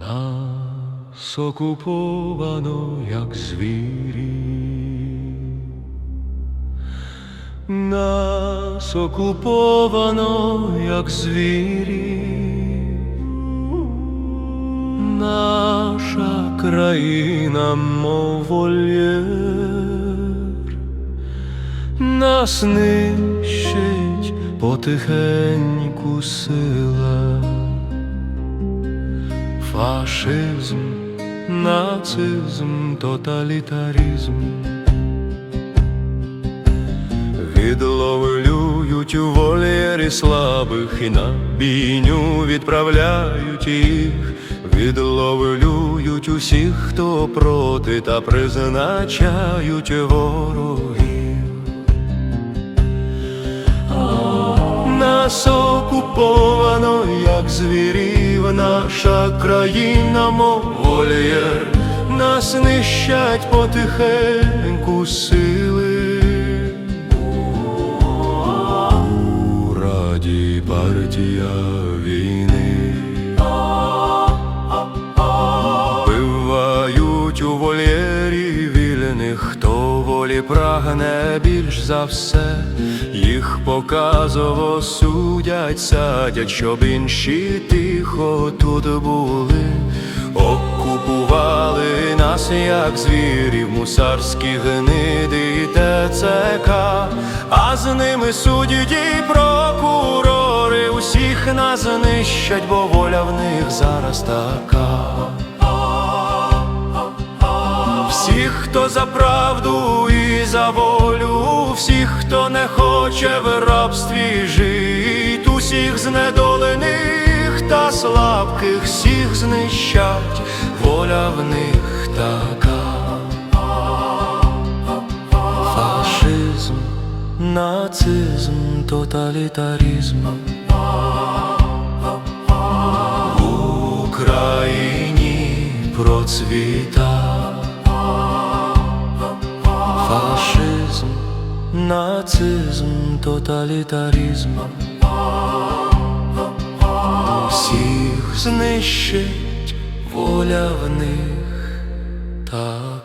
Нас окуповано, як звірі. Нас окуповано, як звірі. Наша країна, мов вольєр, нас нищить потихеньку сила. Фашизм, нацизм, тоталітаризм Відловлюють у вольєрі слабих і на бійню відправляють їх, відловлюють усіх, хто проти, та призначають ворогів. Нас окуповано, як звірів, наша країна, мов вольєр, нас нищать потихеньку сили. У раді партія війни. Волі прагне більш за все, їх показово судять, садять, щоб інші тихо тут були, окупували нас, як звірів, мусарські гниди і ТЦК, а з ними судді прокурори, усіх нас знищать, бо воля в них зараз така. Всіх, хто за правду за волю, всіх, хто не хоче в рабстві жить, усіх знедолених та слабких, всіх знищать, воля в них така. Фашизм, нацизм, тоталітаризм. В Україні процвіта фашизм, нацизм, тоталітаризм. Всіх знищить воля в них так.